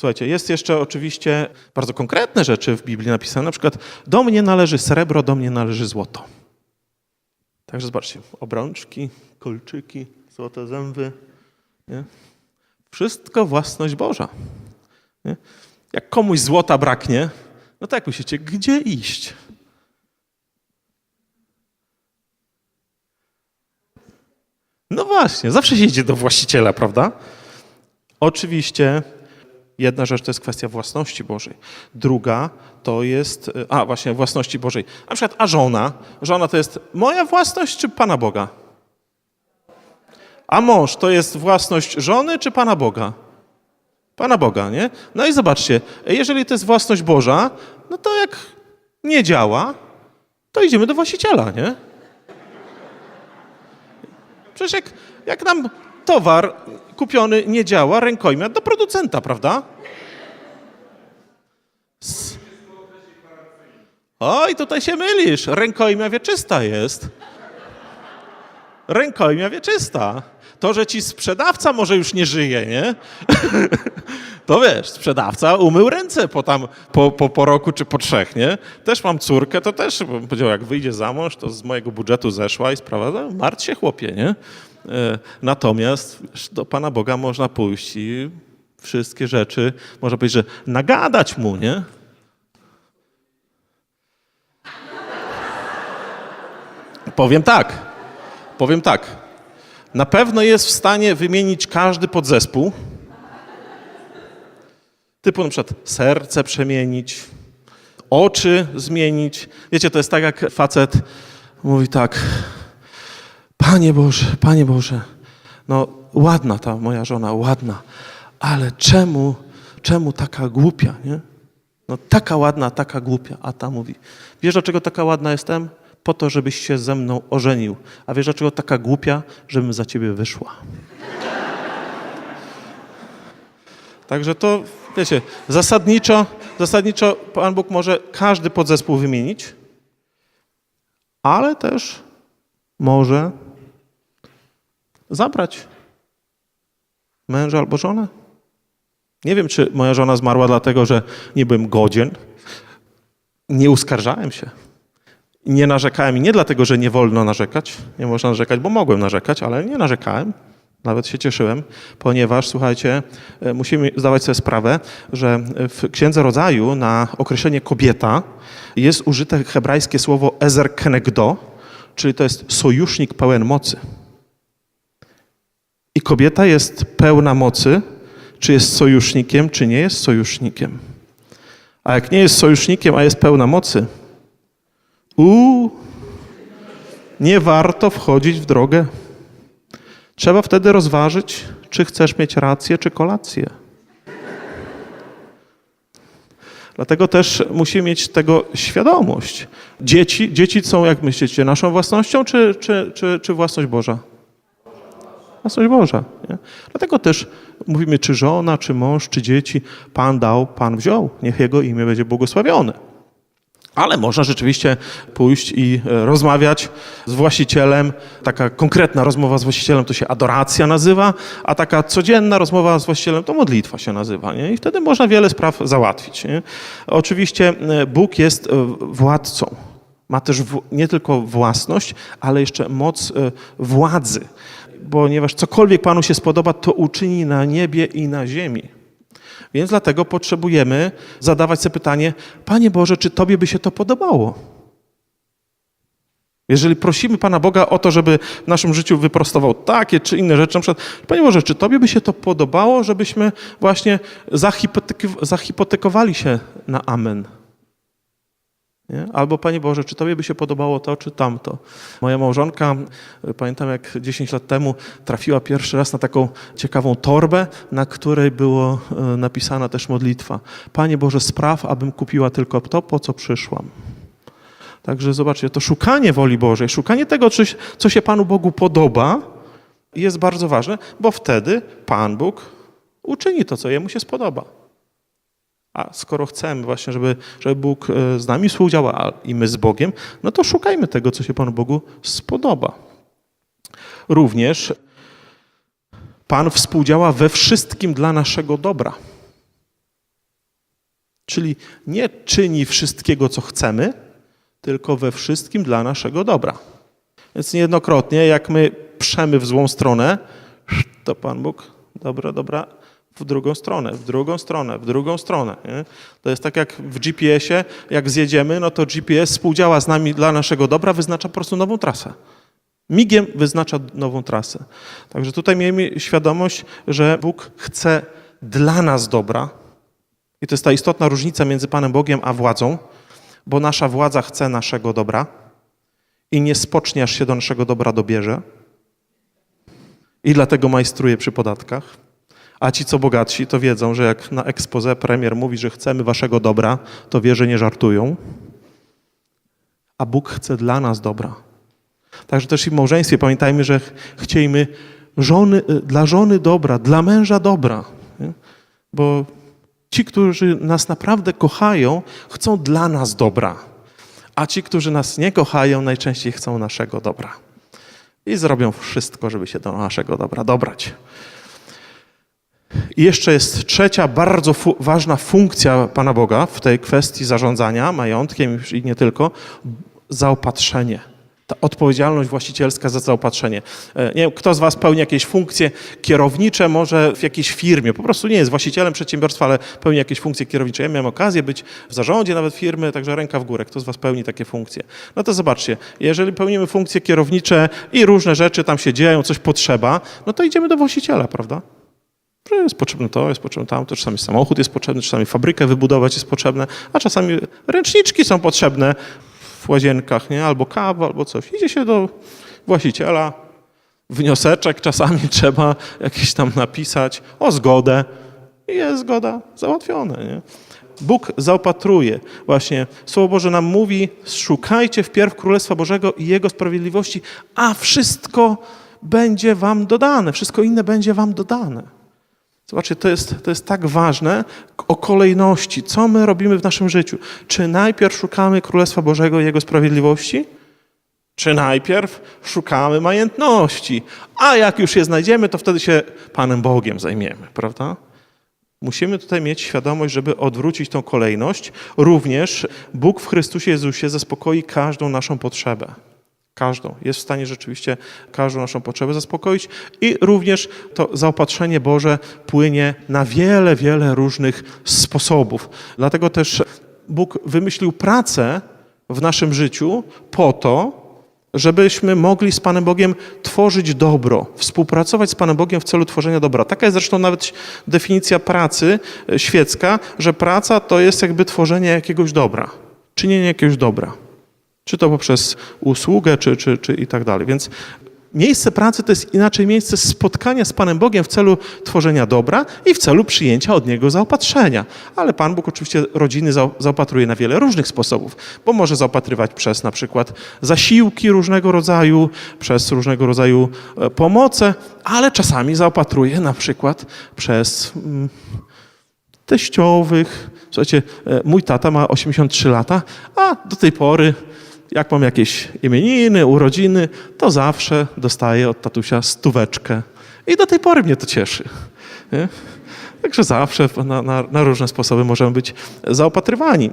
Słuchajcie, jest jeszcze oczywiście bardzo konkretne rzeczy w Biblii napisane, na przykład do mnie należy srebro, do mnie należy złoto. Także zobaczcie, obrączki, kolczyki, złote zęby. Nie? Wszystko własność Boża. Nie? Jak komuś złota braknie, no to jak myślicie, gdzie iść? No właśnie, zawsze się idzie do właściciela, prawda? Oczywiście jedna rzecz to jest kwestia własności Bożej. Druga to jest, a właśnie, własności Bożej. Na przykład, a żona? Żona to jest moja własność czy Pana Boga? A mąż to jest własność żony czy Pana Boga? Pana Boga, nie? No i zobaczcie, jeżeli to jest własność Boża, no to jak nie działa, to idziemy do właściciela, nie? Przecież jak, jak nam towar kupiony nie działa, rękojmia, do producenta, prawda? S- Oj, tutaj się mylisz. Rękojmia wieczysta jest. Rękojmia wieczysta. To, że ci sprzedawca może już nie żyje, nie? To wiesz, sprzedawca umył ręce po, tam, po, po, po roku czy po trzech, nie? Też mam córkę, to też bym powiedział, jak wyjdzie za mąż, to z mojego budżetu zeszła i sprawa, no, martw się chłopie, nie? E, Natomiast do Pana Boga można pójść i wszystkie rzeczy, można powiedzieć, że nagadać Mu, nie? Powiem tak, powiem tak. Na pewno jest w stanie wymienić każdy podzespół, typu na przykład serce przemienić, oczy zmienić. Wiecie, to jest tak, jak facet mówi tak, Panie Boże, Panie Boże, no ładna ta moja żona, ładna, ale czemu, czemu taka głupia, nie? No taka ładna, taka głupia. A ta mówi, wiesz dlaczego taka ładna jestem? Po to, żebyś się ze mną ożenił. A wiesz dlaczego taka głupia? Żebym za ciebie wyszła. Także to, wiecie, zasadniczo, zasadniczo Pan Bóg może każdy podzespół wymienić, ale też może zabrać męża albo żonę. Nie wiem, czy moja żona zmarła dlatego, że nie byłem godzien. Nie uskarżałem się. Nie narzekałem i nie dlatego, że nie wolno narzekać. Nie można narzekać, bo mogłem narzekać, ale nie narzekałem. Nawet się cieszyłem, ponieważ, słuchajcie, e, musimy zdawać sobie sprawę, że w Księdze Rodzaju na określenie kobieta jest użyte hebrajskie słowo ezer kenegdo, czyli to jest sojusznik pełen mocy. I kobieta jest pełna mocy, czy jest sojusznikiem, czy nie jest sojusznikiem. A jak nie jest sojusznikiem, a jest pełna mocy, nie warto wchodzić w drogę. Trzeba wtedy rozważyć, czy chcesz mieć rację, czy kolację. Dlatego też musimy mieć tego świadomość. Dzieci, dzieci są, jak myślicie, naszą własnością, czy, czy, czy, czy własność Boża? Własność Boża. Nie? Dlatego też mówimy, czy żona, czy mąż, czy dzieci. Pan dał, Pan wziął. Niech Jego imię będzie błogosławione. Ale można rzeczywiście pójść i e, rozmawiać z właścicielem. Taka konkretna rozmowa z właścicielem to się adoracja nazywa, a taka codzienna rozmowa z właścicielem to modlitwa się nazywa. Nie? I wtedy można wiele spraw załatwić. Nie? Oczywiście e, Bóg jest e, władcą. Ma też nie tylko własność, ale jeszcze moc władzy. Ponieważ cokolwiek Panu się spodoba, to uczyni na niebie i na ziemi. Więc dlatego potrzebujemy zadawać sobie pytanie, Panie Boże, czy Tobie by się to podobało? Jeżeli prosimy Pana Boga o to, żeby w naszym życiu wyprostował takie czy inne rzeczy, na przykład, Panie Boże, czy Tobie by się to podobało, żebyśmy właśnie zahipotek- zahipotekowali się na amen? Nie? Albo Panie Boże, czy Tobie by się podobało to, czy tamto? Moja małżonka, y, pamiętam jak 10 lat temu trafiła pierwszy raz na taką ciekawą torbę, na której było y, napisana też modlitwa. Panie Boże, spraw, abym kupiła tylko to, po co przyszłam. Także zobaczcie, to szukanie woli Bożej, szukanie tego, co się Panu Bogu podoba, jest bardzo ważne, bo wtedy Pan Bóg uczyni to, co Jemu się spodoba. A skoro chcemy właśnie, żeby, żeby Bóg e, z nami współdziałał i my z Bogiem, no to szukajmy tego, co się Panu Bogu spodoba. Również Pan współdziała we wszystkim dla naszego dobra. Czyli nie czyni wszystkiego, co chcemy, tylko we wszystkim dla naszego dobra. Więc niejednokrotnie, jak my przemy w złą stronę, to Pan Bóg, dobra, dobra, w drugą stronę, w drugą stronę, w drugą stronę. Nie? To jest tak jak w GPS-ie, jak zjedziemy, no to GPS współdziała z nami dla naszego dobra, wyznacza po prostu nową trasę. Migiem wyznacza nową trasę. Także tutaj miejmy świadomość, że Bóg chce dla nas dobra. I to jest ta istotna różnica między Panem Bogiem a władzą, bo nasza władza chce naszego dobra i nie spocznie, aż się do naszego dobra dobierze. I dlatego majstruje przy podatkach. A ci, co bogatsi, to wiedzą, że jak na expose premier mówi, że chcemy waszego dobra, to wie, że nie żartują. A Bóg chce dla nas dobra. Także też i w małżeństwie pamiętajmy, że ch- chciejmy żony, y, dla żony dobra, dla męża dobra. Bo ci, którzy nas naprawdę kochają, chcą dla nas dobra. A ci, którzy nas nie kochają, najczęściej chcą naszego dobra. I zrobią wszystko, żeby się do naszego dobra dobrać. I jeszcze jest trzecia, bardzo fu- ważna funkcja Pana Boga w tej kwestii zarządzania majątkiem i nie tylko zaopatrzenie. Ta odpowiedzialność właścicielska za zaopatrzenie. E, Nie wiem, kto z Was pełni jakieś funkcje kierownicze, może w jakiejś firmie, po prostu nie jest właścicielem przedsiębiorstwa, ale pełni jakieś funkcje kierownicze. Ja miałem okazję być w zarządzie nawet firmy, także ręka w górę. Kto z Was pełni takie funkcje? No to zobaczcie, jeżeli pełnimy funkcje kierownicze i różne rzeczy tam się dzieją, coś potrzeba, no to idziemy do właściciela, prawda? Że jest potrzebne to, jest potrzebne tamto, czasami samochód jest potrzebny, czasami fabrykę wybudować jest potrzebne, a czasami ręczniczki są potrzebne w łazienkach, nie? albo kawa, albo coś. Idzie się do właściciela, wnioseczek czasami trzeba jakiś tam napisać o zgodę i jest zgoda załatwione. Nie? Bóg zaopatruje. Właśnie Słowo Boże nam mówi, szukajcie wpierw Królestwa Bożego i Jego sprawiedliwości, a wszystko będzie wam dodane, wszystko inne będzie wam dodane. Zobaczcie, to jest, to jest tak ważne o kolejności. Co my robimy w naszym życiu? Czy najpierw szukamy Królestwa Bożego i Jego sprawiedliwości? Czy najpierw szukamy majętności? A jak już je znajdziemy, to wtedy się Panem Bogiem zajmiemy, prawda? Musimy tutaj mieć świadomość, żeby odwrócić tą kolejność. Również Bóg w Chrystusie Jezusie zaspokoi każdą naszą potrzebę. Każdą. Jest w stanie rzeczywiście każdą naszą potrzebę zaspokoić i również to zaopatrzenie Boże płynie na wiele, wiele różnych sposobów. Dlatego też Bóg wymyślił pracę w naszym życiu po to, żebyśmy mogli z Panem Bogiem tworzyć dobro, współpracować z Panem Bogiem w celu tworzenia dobra. Taka jest zresztą nawet definicja pracy e, świecka, że praca to jest jakby tworzenie jakiegoś dobra, czynienie jakiegoś dobra. Czy to poprzez usługę, czy, czy, czy i tak dalej. Więc miejsce pracy to jest inaczej miejsce spotkania z Panem Bogiem w celu tworzenia dobra i w celu przyjęcia od Niego zaopatrzenia. Ale Pan Bóg oczywiście rodziny zao- zaopatruje na wiele różnych sposobów, bo może zaopatrywać przez na przykład zasiłki różnego rodzaju, przez różnego rodzaju e, pomoce, ale czasami zaopatruje na przykład przez mm, teściowych. Słuchajcie, e, mój tata ma 83 lata, a do tej pory, jak mam jakieś imieniny, urodziny, to zawsze dostaję od tatusia stóweczkę. I do tej pory mnie to cieszy. Nie? Także zawsze na, na, na różne sposoby możemy być zaopatrywani.